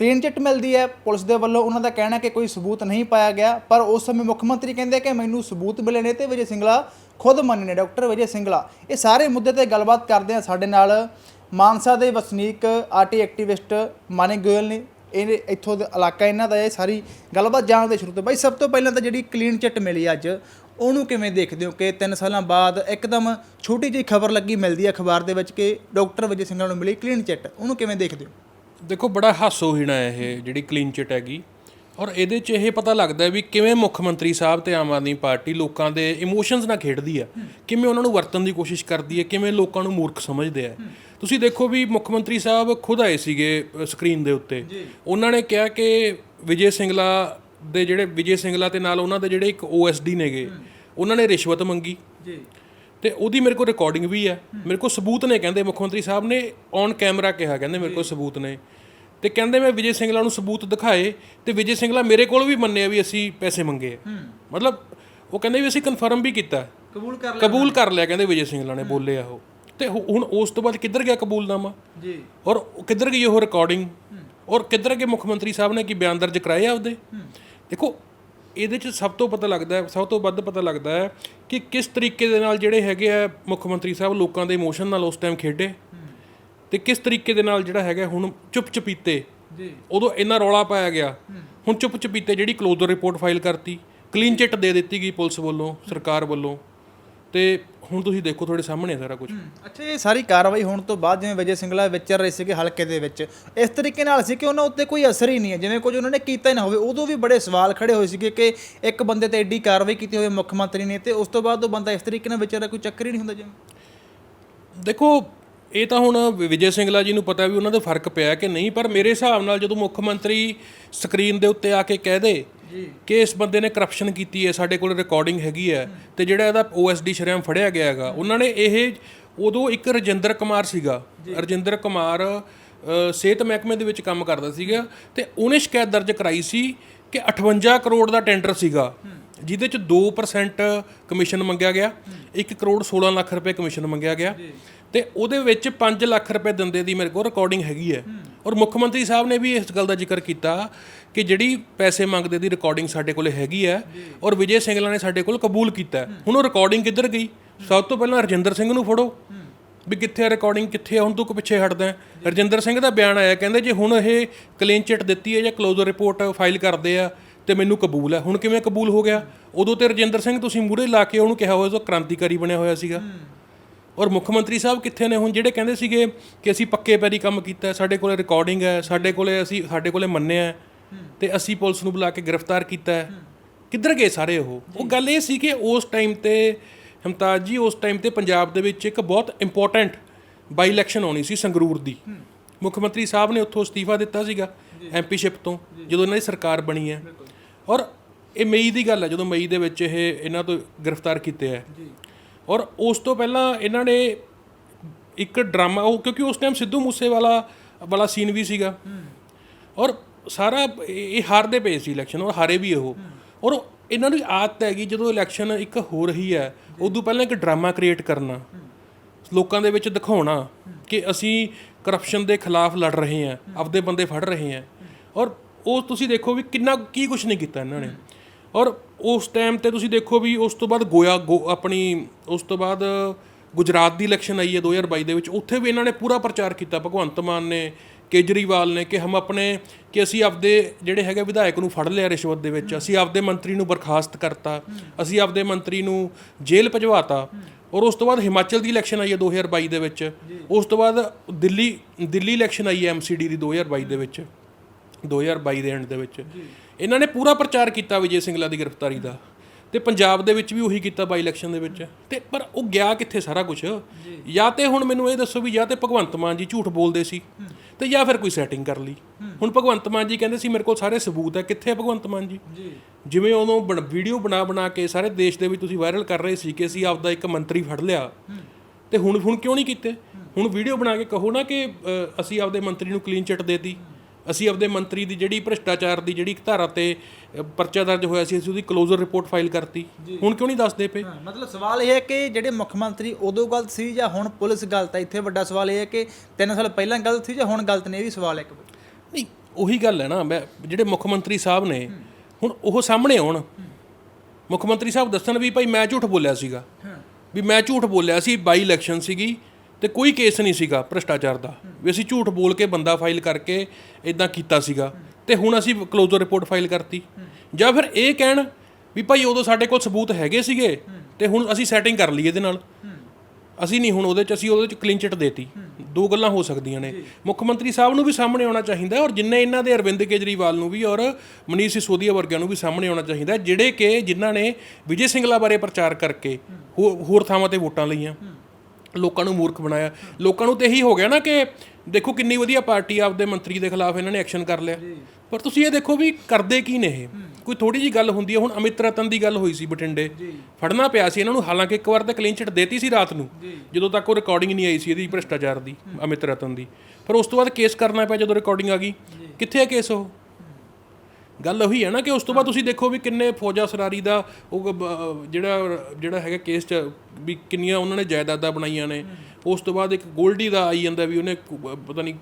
ਕਲੀਨ ਚਿੱਟ ਮਿਲਦੀ ਹੈ। ਪੁਲਿਸ ਦੇ ਵੱਲੋਂ ਉਹਨਾਂ ਦਾ ਕਹਿਣਾ ਕਿ ਕੋਈ ਸਬੂਤ ਨਹੀਂ ਪਾਇਆ ਗਿਆ, ਪਰ ਉਸ ਸਮੇਂ ਮੁੱਖ ਮੰਤਰੀ ਕਹਿੰਦੇ ਕਿ ਮੈਨੂੰ ਸਬੂਤ ਮਿਲੇ ਨੇ ਤੇ ਵਿਜੇ ਸਿੰਗਲਾ ਖੁਦ ਮੰਨੇ ਨੇ। ਡਾਕਟਰ ਵਿਜੇ ਸਿੰਗਲਾ, ਇਹ ਸਾਰੇ ਮੁੱਦੇ ਤੇ ਗੱਲਬਾਤ ਕਰਦੇ ਆ ਸਾਡੇ ਨਾਲ। ਮਾਨਸਾ ਦੇ ਵਸਨੀਕ ਆਰਟੀ ਐਕਟਿਵਿਸਟ ਮਾਨਿਕ ਗੋਇਲ ਨੇ ਇਹ ਇੱਥੋਂ ਦਾ ਇਲਾਕਾ ਇਹਨਾਂ ਦਾ ਇਹ ਸਾਰੀ ਗੱਲਬਾਤ ਜਾਣਦੇ ਸ਼ੁਰੂ ਤੋਂ ਬਾਈ, ਸਭ ਤੋਂ ਪਹਿਲਾਂ ਤਾਂ ਜਿਹੜੀ ਕਲੀਨ ਚਿੱਟ ਮਿਲੀ ਅੱਜ, ਉਹਨੂੰ ਕਿਵੇਂ ਦੇਖਦੇ ਹੋ ਕਿ 3 ਸਾਲਾਂ ਬਾਅਦ ਇੱਕਦਮ ਛੋਟੀ ਜਿਹੀ ਖਬਰ ਲੱਗੀ ਮਿਲਦੀ ਹੈ ਅਖਬਾਰ ਦੇ ਵਿੱਚ ਕਿ ਡਾਕਟਰ ਵਿਜੇ ਸਿੰਗਲਾ ਨੂੰ ਮਿਲੀ ਕਲੀਨ ਚਿੱਟ ਉਹਨੂੰ ਕਿਵੇਂ ਦੇਖਦੇ ਹੋ? ਦੇਖੋ, ਬੜਾ ਹਾਸੋਹੀਣਾ ਹੈ ਇਹ ਜਿਹੜੀ ਕਲੀਨ ਚਿੱਟ ਹੈਗੀ। ਔਰ ਇਹਦੇ 'ਚ ਇਹ ਪਤਾ ਲੱਗਦਾ ਵੀ ਕਿਵੇਂ ਮੁੱਖ ਮੰਤਰੀ ਸਾਹਿਬ ਤੇ ਆਮ ਆਦਮੀ ਪਾਰਟੀ ਲੋਕਾਂ ਦੇ ਇਮੋਸ਼ਨਸ ਨਾਲ ਖੇਡਦੀ ਆ ਕਿਵੇਂ ਉਹਨਾਂ ਨੂੰ ਵਰਤਣ ਦੀ ਕੋਸ਼ਿਸ਼ ਕਰਦੀ ਹੈ, ਕਿਵੇਂ ਲੋਕਾਂ ਨੂੰ ਮੂਰਖ ਸਮਝਦੇ ਆ ਤੁਸੀਂ ਦੇਖੋ ਵੀ ਮੁੱਖ ਮੰਤਰੀ ਸਾਹਿਬ ਖੁਦ ਆਏ ਸੀਗੇ ਸਕਰੀਨ ਦੇ ਉੱਤੇ। ਉਹਨਾਂ ਨੇ ਕਿਹਾ ਕਿ ਵਿਜੇ ਸਿੰਗਲਾ ਦੇ ਜਿਹੜੇ ਵਿਜੇ ਸਿੰਗਲਾ ਤੇ ਨਾਲ ਉਹਨਾਂ ਦੇ ਜਿਹੜੇ ਇੱਕ ਓਐਸਡੀ ਨੇਗੇ ਉਹਨਾਂ ਨੇ ਰਿਸ਼ਵਤ ਮੰਗੀ। ਜੀ। ਤੇ ਉਹਦੀ ਮੇਰੇ ਕੋਲ ਰਿਕਾਰਡਿੰਗ ਵੀ ਹੈ। ਮੇਰੇ ਕੋਲ ਸਬੂਤ ਨੇ ਕਹਿੰਦੇ ਮੁੱਖ ਮੰਤਰੀ ਸਾਹਿਬ ਨੇ ਔਨ ਕੈਮਰਾ ਕਿਹਾ ਕਹਿੰਦੇ ਮੇਰੇ ਕੋਲ ਸਬੂਤ ਨੇ। ਤੇ ਕਹਿੰਦੇ ਮੈਂ ਵਿਜੇ ਸਿੰਗਲਾ ਨੂੰ ਸਬੂਤ ਦਿਖਾਏ ਤੇ ਵਿਜੇ ਸਿੰਗਲਾ ਮੇਰੇ ਕੋਲ ਵੀ ਮੰਨਿਆ ਵੀ ਅਸੀਂ ਪੈਸੇ ਮੰਗੇ ਆ। ਮਤਲਬ ਉਹ ਕਹਿੰਦੇ ਵੀ ਅਸੀਂ ਕਨਫਰਮ ਵੀ ਕੀਤਾ। ਕਬੂਲ ਕਰ ਕਬੂਲ ਕਰ ਲਿਆ ਕਹਿੰਦੇ ਵਿਜੇ ਸਿੰਗਲਾ ਨੇ ਬੋਲੇ ਆ ਉਹ। ਤੇ ਹੁਣ ਉਸ ਤੋਂ ਬਾਅਦ ਕਿੱਧਰ ਗਿਆ ਕਬੂਲਨਾਮਾ? ਜੀ। ਔਰ ਕਿੱਧਰ ਗਈ ਉਹ ਰਿਕਾਰਡਿੰਗ ਔਰ ਕਿੱਧਰ ਗਏ ਮੁੱਖ ਮੰਤਰੀ ਸਾਹਿਬ ਨੇ ਕੀ ਬਿਆਨ ਦਰਜ ਕਰਾਏ ਆ ਆਪਦੇ ਦੇਖੋ ਇਹਦੇ ਚ ਸਭ ਤੋਂ ਪਤਾ ਲੱਗਦਾ ਹੈ ਸਭ ਤੋਂ ਵੱਧ ਪਤਾ ਲੱਗਦਾ ਹੈ ਕਿ ਕਿਸ ਤਰੀਕੇ ਦੇ ਨਾਲ ਜਿਹੜੇ ਹੈਗੇ ਆ ਮੁੱਖ ਮੰਤਰੀ ਸਾਹਿਬ ਲੋਕਾਂ ਦੇ ਇਮੋਸ਼ਨ ਨਾਲ ਉਸ ਟਾਈਮ ਖੇਡੇ। ਤੇ ਕਿਸ ਤਰੀਕੇ ਦੇ ਨਾਲ ਜਿਹੜਾ ਹੈਗਾ ਹੁਣ ਚੁੱਪ ਚਪੀਤੇ ਜੀ। ਉਦੋਂ ਇੰਨਾ ਰੌਲਾ ਪਾਇਆ ਗਿਆ। ਹੁਣ ਚੁੱਪ ਚਪੀਤੇ ਜਿਹੜੀ ਕਲੋਜ਼ਰ ਰਿਪੋਰਟ ਫਾਈਲ ਕਰਤੀ ਕਲੀਨ ਚਿੱਟ ਦੇ ਦਿੱਤੀ ਗਈ ਪੁਲਿਸ ਵੱਲੋਂ ਸਰਕਾਰ ਵੱਲੋਂ। ਤੇ ਹੁਣ ਤੁਸੀਂ ਦੇਖੋ ਤੁਹਾਡੇ ਸਾਹਮਣੇ ਹੈ ਸਾਰਾ ਕੁਝ ਅੱਛਾ ਇਹ ਸਾਰੀ ਕਾਰਵਾਈ ਹੋਣ ਤੋਂ ਬਾਅਦ ਜਿਵੇਂ ਵਿਜੇ ਸਿੰਗਲਾ ਵਿਚਰ ਰਹੇ ਸੀਗੇ ਹਲਕੇ ਦੇ ਵਿੱਚ ਇਸ ਤਰੀਕੇ ਨਾਲ ਸੀ ਕਿ ਉਹਨਾਂ ਉੱਤੇ ਕੋਈ ਅਸਰ ਹੀ ਨਹੀਂ ਹੈ। ਜਿਵੇਂ ਕੁਝ ਉਹਨਾਂ ਨੇ ਕੀਤਾ ਹੀ ਨਾ ਹੋਵੇ ਉਦੋਂ ਵੀ ਬੜੇ ਸਵਾਲ ਖੜੇ ਹੋਏ ਸੀਗੇ ਕਿ ਇੱਕ ਬੰਦੇ ਤੇ ਐਡੀ ਕਾਰਵਾਈ ਕੀਤੀ ਹੋਵੇ ਮੁੱਖ ਮੰਤਰੀ ਨੇ ਤੇ ਉਸ ਤੋਂ ਬਾਅਦ ਉਹ ਬੰਦਾ ਇਸ ਤਰੀਕੇ ਨਾਲ ਵਿਚਾਰਾ ਕੋਈ ਚੱਕਰ ਹੀ ਨਹੀਂ ਹੁੰਦਾ ਜਿਵੇਂ। ਦੇਖੋ ਇਹ ਤਾਂ ਹੁਣ ਵਿਜੇ ਸਿੰਗਲਾ ਜੀ ਨੂੰ ਪਤਾ ਵੀ ਉਹਨਾਂ ਦੇ ਫ਼ਰਕ ਪਿਆ ਕਿ ਨਹੀਂ ਪਰ ਮੇਰੇ ਹਿਸਾਬ ਨਾਲ ਜਦੋਂ ਮੁੱਖ ਮੰਤਰੀ ਸਕਰੀਨ ਦੇ ਉੱਤੇ ਆ ਕੇ ਕਹਿ ਦੇ ਕਿ ਇਸ ਬੰਦੇ ਨੇ ਕਰਪਸ਼ਨ ਕੀਤੀ ਹੈ ਸਾਡੇ ਕੋਲ ਰਿਕਾਰਡਿੰਗ ਹੈਗੀ ਹੈ ਤੇ ਜਿਹੜਾ ਇਹਦਾ ਓਐਸਡੀ ਸ਼ਰਮ ਫੜਿਆ ਗਿਆ ਹੈਗਾ ਉਹਨਾਂ ਨੇ ਇਹ ਉਦੋਂ ਇੱਕ ਰਜਿੰਦਰ ਕੁਮਾਰ ਸੀਗਾ। ਰਜਿੰਦਰ ਕੁਮਾਰ ਸਿਹਤ ਮਹਿਕਮੇ ਦੇ ਵਿੱਚ ਕੰਮ ਕਰਦਾ ਸੀਗਾ ਤੇ ਉਹਨੇ ਸ਼ਿਕਾਇਤ ਦਰਜ ਕਰਾਈ ਸੀ ਕਿ 58 ਕਰੋੜ ਦਾ ਟੈਂਡਰ ਸੀਗਾ ਜਿਹਦੇ ਚ 2% ਕਮਿਸ਼ਨ ਮੰਗਿਆ ਗਿਆ 1 ਕਰੋੜ 16 ਲੱਖ ਰੁਪਏ ਕਮਿਸ਼ਨ ਮੰਗਿਆ ਗਿਆ ਤੇ ਉਹਦੇ ਵਿੱਚ 5 ਲੱਖ ਰੁਪਏ ਦਿੰਦੇ ਦੀ ਮੇਰੇ ਕੋਲ ਰਿਕਾਰਡਿੰਗ ਹੈਗੀ ਹੈ। ਔਰ ਮੁੱਖ ਮੰਤਰੀ ਸਾਹਿਬ ਨੇ ਵੀ ਇਸ ਗੱਲ ਦਾ ਜ਼ਿਕਰ ਕੀਤਾ ਕਿ ਜਿਹੜੀ ਪੈਸੇ ਮੰਗਦੇ ਦੀ ਰਿਕਾਰਡਿੰਗ ਸਾਡੇ ਕੋਲੇ ਹੈਗੀ ਹੈ ਔਰ ਵਿਜੇ ਸਿੰਗਲਾ ਨੇ ਸਾਡੇ ਕੋਲ ਕਬੂਲ ਕੀਤਾ ਹੁਣ ਉਹ ਰਿਕਾਰਡਿੰਗ ਕਿੱਧਰ ਗਈ? ਸਭ ਤੋਂ ਪਹਿਲਾਂ ਰਜਿੰਦਰ ਸਿੰਘ ਨੂੰ ਫੜੋ। ਵੀ ਕਿੱਥੇ ਰਿਕਾਰਡਿੰਗ ਕਿੱਥੇ ਆ? ਹੁਣ ਤੂੰ ਕਿ ਪਿੱਛੇ ਹਟਦਾ ਰਜਿੰਦਰ ਸਿੰਘ ਦਾ ਬਿਆਨ ਆਇਆ, ਕਹਿੰਦੇ ਜੇ ਹੁਣ ਇਹ ਕਲੀਨ ਚਿੱਟ ਦਿੱਤੀ ਹੈ ਜਾਂ ਕਲੋਜ਼ਰ ਰਿਪੋਰਟ ਫਾਈਲ ਕਰਦੇ ਆ, ਤੇ ਮੈਨੂੰ ਕਬੂਲ ਹੈ। ਹੁਣ ਕਿਵੇਂ ਕਬੂਲ ਹੋ ਗਿਆ? ਉਦੋਂ ਤੇ ਰਜਿੰਦਰ ਸਿੰਘ ਤੁਸੀਂ ਮੂਹਰੇ ਲਾ ਕੇ ਉਹਨੂੰ ਕਿਹਾ ਹੋਇਆ ਸੀ ਕ੍ਰਾਂਤੀਕਾਰੀ ਬਣਿਆ ਹੋਇਆ ਸੀਗਾ। ਔਰ ਮੁੱਖ ਮੰਤਰੀ ਸਾਹਿਬ ਕਿੱਥੇ ਨੇ ਹੁਣ? ਜਿਹੜੇ ਕਹਿੰਦੇ ਸੀਗੇ ਕਿ ਅਸੀਂ ਪੱਕੇ ਪੈਰੀ ਕੰਮ ਕੀਤਾ ਸਾਡੇ ਕੋਲੇ ਰਿਕਾਰਡਿੰਗ ਹੈ ਸਾਡੇ ਕੋਲੇ ਅਸੀਂ ਸਾਡੇ ਕੋਲੇ ਮੰਨਿਆ ਤੇ ਅਸੀਂ ਪੁਲਿਸ ਨੂੰ ਬੁਲਾ ਕੇ ਗ੍ਰਿਫਤਾਰ ਕੀਤਾ ਕਿੱਧਰ ਗਏ ਸਾਰੇ ਉਹ? ਉਹ ਗੱਲ ਇਹ ਸੀ ਕਿ ਉਸ ਟਾਈਮ ਤੇ ਹਮਤਾਜ ਜੀ ਉਸ ਟਾਈਮ ਤੇ ਪੰਜਾਬ ਦੇ ਵਿੱਚ ਇੱਕ ਬਹੁਤ ਇੰਪੋਰਟੈਂਟ ਬਾਈ ਇਲੈਕਸ਼ਨ ਆਉਣੀ ਸੀ ਸੰਗਰੂਰ ਦੀ। ਮੁੱਖ ਮੰਤਰੀ ਸਾਹਿਬ ਨੇ ਉੱਥੋਂ ਅਸਤੀਫਾ ਦਿੱਤਾ ਸੀਗਾ ਐਮਪੀਸ਼ਿਪ ਤੋਂ ਜਦੋਂ ਇਹਨਾਂ ਦੀ ਸਰਕਾਰ ਬਣੀ ਹੈ। ਔਰ ਇਹ ਮਈ ਦੀ ਗੱਲ ਹੈ ਜਦੋਂ ਮਈ ਦੇ ਵਿੱਚ ਇਹ ਇਹਨਾਂ ਤੋਂ ਗ੍ਰਿਫਤਾਰ ਕੀਤੇ ਹੈ। ਔਰ ਉਸ ਤੋਂ ਪਹਿਲਾਂ ਇਹਨਾਂ ਨੇ ਇੱਕ ਡਰਾਮਾ ਉਹ ਕਿਉਂਕਿ ਉਸ ਟਾਈਮ ਸਿੱਧੂ ਮੂਸੇਵਾਲਾ ਵਾਲਾ ਸੀਨ ਵੀ ਸੀਗਾ। ਔਰ ਸਾਰਾ ਇਹ ਹਾਰਦੇ ਪਏ ਸੀ ਇਲੈਕਸ਼ਨ ਔਰ ਹਾਰੇ ਵੀ ਉਹ। ਔਰ ਇਹਨਾਂ ਦੀ ਆਦਤ ਹੈਗੀ ਜਦੋਂ ਇਲੈਕਸ਼ਨ ਇੱਕ ਹੋ ਰਹੀ ਹੈ ਉਦੋਂ ਪਹਿਲਾਂ ਇੱਕ ਡਰਾਮਾ ਕ੍ਰੀਏਟ ਕਰਨਾ। ਲੋਕਾਂ ਦੇ ਵਿੱਚ ਦਿਖਾਉਣਾ ਕਿ ਅਸੀਂ ਕਰਪਸ਼ਨ ਦੇ ਖਿਲਾਫ ਲੜ ਰਹੇ ਹਾਂ ਆਪਦੇ ਬੰਦੇ ਫੜ ਰਹੇ ਹਾਂ। ਔਰ ਉਹ ਤੁਸੀਂ ਦੇਖੋ ਵੀ ਕਿੰਨਾ ਕੀ ਕੁਝ ਨਹੀਂ ਕੀਤਾ ਇਹਨਾਂ ਨੇ। ਔਰ ਉਸ ਟਾਈਮ ਤੇ ਤੁਸੀਂ ਦੇਖੋ ਵੀ ਉਸ ਤੋਂ ਬਾਅਦ ਗੋਇਆ ਗੋ- ਆਪਣੀ ਉਸ ਤੋਂ ਬਾਅਦ ਗੁਜਰਾਤ ਦੀ ਇਲੈਕਸ਼ਨ ਆਈ ਹੈ 2022 ਦੇ ਵਿੱਚ ਉੱਥੇ ਵੀ ਇਹਨਾਂ ਨੇ ਪੂਰਾ ਪ੍ਰਚਾਰ ਕੀਤਾ। ਭਗਵੰਤ ਮਾਨ ਨੇ ਕੇਜਰੀਵਾਲ ਨੇ ਕਿ ਹਮ ਆਪਣੇ ਕਿ ਅਸੀਂ ਆਪਦੇ ਜਿਹੜੇ ਹੈਗੇ ਵਿਧਾਇਕ ਨੂੰ ਫੜ ਲਿਆ ਰਿਸ਼ਵਤ ਦੇ ਵਿੱਚ ਅਸੀਂ ਆਪਦੇ ਮੰਤਰੀ ਨੂੰ ਬਰਖਾਸਤ ਕਰਤਾ ਅਸੀਂ ਆਪਦੇ ਮੰਤਰੀ ਨੂੰ ਜੇਲ੍ਹ ਭਜਵਾਤਾ ਔਰ ਉਸ ਤੋਂ ਬਾਅਦ ਹਿਮਾਚਲ ਦੀ ਇਲੈਕਸ਼ਨ ਆਈ ਹੈ 2022 ਦੇ ਵਿੱਚ। ਉਸ ਤੋਂ ਬਾਅਦ ਦਿੱਲੀ ਦਿੱਲੀ ਇਲੈਕਸ਼ਨ ਆਈ ਹੈ ਐਮਸੀਡੀ ਦੀ 2022 ਦੇ ਵਿੱਚ 2022 ਦੇ ਐਂਡ ਦੇ ਵਿੱਚ। ਇਹਨਾਂ ਨੇ ਪੂਰਾ ਪ੍ਰਚਾਰ ਕੀਤਾ ਵਿਜੇ ਸਿੰਗਲਾ ਦੀ ਗ੍ਰਿਫਤਾਰੀ ਦਾ ਤੇ ਪੰਜਾਬ ਦੇ ਵਿੱਚ ਵੀ ਉਹੀ ਕੀਤਾ ਬਾਈ ਇਲੈਕਸ਼ਨ ਦੇ ਵਿੱਚ। ਤੇ ਪਰ ਉਹ ਗਿਆ ਕਿੱਥੇ ਸਾਰਾ ਕੁਝ ਜਾਂ। ਤੇ ਹੁਣ ਮੈਨੂੰ ਇਹ ਦੱਸੋ ਵੀ ਜਾਂ ਤੇ ਭਗਵੰਤ ਮਾਨ ਜੀ ਝੂਠ ਬੋਲਦੇ ਸੀ ਤੇ ਜਾਂ ਫਿਰ ਕੋਈ ਸੈਟਿੰਗ ਕਰ ਲਈ। ਹੁਣ ਭਗਵੰਤ ਮਾਨ ਜੀ ਕਹਿੰਦੇ ਸੀ ਮੇਰੇ ਕੋਲ ਸਾਰੇ ਸਬੂਤ ਹੈ। ਕਿੱਥੇ ਭਗਵੰਤ ਮਾਨ ਜੀ? ਜਿਵੇਂ ਉਦੋਂ ਵੀਡੀਓ ਬਣਾ ਬਣਾ ਕੇ ਸਾਰੇ ਦੇਸ਼ ਦੇ ਵਿੱਚ ਤੁਸੀਂ ਵਾਇਰਲ ਕਰ ਰਹੇ ਸੀ ਕਿ ਅਸੀਂ ਆਪਦਾ ਇੱਕ ਮੰਤਰੀ ਫੜ ਲਿਆ। ਤੇ ਹੁਣ ਹੁਣ ਕਿਉਂ ਨਹੀਂ ਕੀਤੇ? ਹੁਣ ਵੀਡੀਓ ਬਣਾ ਕੇ ਕਹੋ ਨਾ ਕਿ ਅਸੀਂ ਆਪਦੇ ਮੰਤਰੀ ਨੂੰ ਕਲੀਨ ਚਿੱਟ ਦੇਤੀ ਅਸੀਂ ਆਪਦੇ ਮੰਤਰੀ ਦੀ ਜਿਹੜੀ ਭ੍ਰਿਸ਼ਟਾਚਾਰ ਦੀ ਜਿਹੜੀ ਇੱਕ ਧਾਰਾ ਤੇ ਪਰਚਾ ਦਰਜ ਹੋਇਆ ਸੀ ਅਸੀਂ ਉਹਦੀ ਕਲੋਜ਼ਰ ਰਿਪੋਰਟ ਫਾਈਲ ਕਰਤੀ। ਹੁਣ ਕਿਉਂ ਨਹੀਂ ਦੱਸਦੇ ਪਏ? ਮਤਲਬ ਸਵਾਲ ਇਹ ਹੈ ਕਿ ਜਿਹੜੇ ਮੁੱਖ ਮੰਤਰੀ ਉਦੋਂ ਗਲਤ ਸੀ ਜਾਂ ਹੁਣ ਪੁਲਿਸ ਗਲਤ ਹੈ? ਇੱਥੇ ਵੱਡਾ ਸਵਾਲ ਇਹ ਹੈ ਕਿ 3 ਸਾਲ ਪਹਿਲਾਂ ਗਲਤ ਸੀ ਜਾਂ ਹੁਣ ਗਲਤ ਨੇ? ਇਹ ਵੀ ਸਵਾਲ ਹੈ ਇੱਕ ਨਹੀਂ ਉਹੀ ਗੱਲ ਹੈ ਨਾ ਮੈਂ ਜਿਹੜੇ ਮੁੱਖ ਮੰਤਰੀ ਸਾਹਿਬ ਨੇ ਹੁਣ ਉਹ ਸਾਹਮਣੇ ਆਉਣ। ਮੁੱਖ ਮੰਤਰੀ ਸਾਹਿਬ ਦੱਸਣ ਵੀ ਭਾਈ ਮੈਂ ਝੂਠ ਬੋਲਿਆ ਸੀਗਾ। ਵੀ ਮੈਂ ਝੂਠ ਬੋਲਿਆ ਸੀ ਬਾਈ ਇਲੈਕਸ਼ਨ ਸੀਗੀ। ਤੇ ਕੋਈ ਕੇਸ ਨਹੀਂ ਸੀਗਾ ਭ੍ਰਿਸ਼ਟਾਚਾਰ ਦਾ। ਵੀ ਅਸੀਂ ਝੂਠ ਬੋਲ ਕੇ ਬੰਦਾ ਫਾਈਲ ਕਰਕੇ ਇਦਾਂ ਕੀਤਾ ਸੀਗਾ। ਤੇ ਹੁਣ ਅਸੀਂ ਕਲੋਜ਼ਰ ਰਿਪੋਰਟ ਫਾਈਲ ਕਰਤੀ। ਜਾਂ ਫਿਰ ਇਹ ਕਹਿਣ ਵੀ ਭਾਈ ਉਦੋਂ ਸਾਡੇ ਕੋਲ ਸਬੂਤ ਹੈਗੇ ਸੀਗੇ ਤੇ ਹੁਣ ਅਸੀਂ ਸੈਟਿੰਗ ਕਰ ਲਈ ਇਹਦੇ ਨਾਲ। ਅਸੀਂ ਨਹੀਂ ਹੁਣ ਉਹਦੇ ਚ ਅਸੀਂ ਉਹਦੇ ਚ ਕਲੀਨ ਚਿੱਟ ਦੇਤੀ ਦੋ ਗੱਲਾਂ ਹੋ ਸਕਦੀਆਂ ਨੇ। ਮੁੱਖ ਮੰਤਰੀ ਸਾਹਿਬ ਨੂੰ ਵੀ ਸਾਹਮਣੇ ਆਉਣਾ ਚਾਹੀਦਾ ਔਰ ਜਿੰਨੇ ਇਹਨਾਂ ਦੇ ਅਰਵਿੰਦ ਕੇਜਰੀਵਾਲ ਨੂੰ ਵੀ ਔਰ ਮਨੀਸ਼ ਸਿਸੋਦੀਆ ਵਰਗਿਆਂ ਨੂੰ ਵੀ ਸਾਹਮਣੇ ਆਉਣਾ ਚਾਹੀਦਾ ਜਿਹੜੇ ਕਿ ਜਿਨ੍ਹਾਂ ਨੇ ਵਿਜੇ ਸਿੰਗਲਾ ਬਾਰੇ ਪ੍ਰਚਾਰ ਕਰਕੇ ਹੋਰ ਥਾਵਾਂ ਤੇ ਵੋਟਾਂ ਲਈਆਂ। ਲੋਕਾਂ ਨੂੰ ਮੂਰਖ ਬਣਾਇਆ। ਲੋਕਾਂ ਨੂੰ ਤੇ ਇਹੀ ਹੋ ਗਿਆ ਨਾ ਕਿ ਦੇਖੋ ਕਿੰਨੀ ਵਧੀਆ ਪਾਰਟੀ ਆਪਦੇ ਮੰਤਰੀ ਦੇ ਖਿਲਾਫ ਇਹਨਾਂ ਨੇ ਐਕਸ਼ਨ ਕਰ ਲਿਆ। ਪਰ ਤੁਸੀਂ ਇਹ ਦੇਖੋ ਵੀ ਕਰਦੇ ਕੀ ਨੇ ਇਹ? ਕੋਈ ਥੋੜੀ ਜੀ ਗੱਲ ਹੁੰਦੀ ਹੈ ਹੁਣ ਅਮਿਤ ਰਤਨ ਦੀ ਗੱਲ ਹੋਈ ਸੀ ਬਠਿੰਡੇ। ਫੜਨਾ ਪਿਆ ਸੀ ਇਹਨਾਂ ਨੂੰ ਹਾਲਾਂਕਿ ਇੱਕ ਵਾਰ ਤਾਂ ਕਲੀਨ ਚਿੱਟ ਦੇਤੀ ਸੀ ਰਾਤ ਨੂੰ। ਜਦੋਂ ਤੱਕ ਉਹ ਰਿਕਾਰਡਿੰਗ ਨਹੀਂ ਆਈ ਸੀ ਇਹਦੀ ਭ੍ਰਿਸ਼ਟਾਚਾਰ ਦੀ ਅਮਿਤ ਰਤਨ ਦੀ। ਪਰ ਉਸ ਤੋਂ ਬਾਅਦ ਕੇਸ ਕਰਨਾ ਪਿਆ ਜਦੋਂ ਰਿਕਾਰਡਿੰਗ ਆ ਗਈ। ਕਿੱਥੇ ਹੈ ਕੇਸ ਉਹ? ਗੱਲ ਉਹੀ ਹੈ ਨਾ ਕਿ ਉਸ ਤੋਂ ਬਾਅਦ ਤੁਸੀਂ ਦੇਖੋ ਵੀ ਕਿੰਨੇ ਫੌਜਾ ਸਰਾਰੀ ਦਾ ਉਹ ਬ- ਜਿਹੜਾ ਜਿਹੜਾ ਹੈਗਾ ਕੇਸ ਚ ਵੀ ਕਿੰਨੀਆਂ ਉਹਨਾਂ ਨੇ ਜਾਇਦਾਦਾਂ ਬਣਾਈਆਂ ਨੇ। ਉਸ ਤੋਂ ਬਾਅਦ ਇੱਕ ਗੋਲਡੀ ਦਾ ਆਈ ਜਾਂਦਾ ਵੀ ਉਹਨੇ ਕੁ- ਪਤਾ ਨਹੀਂ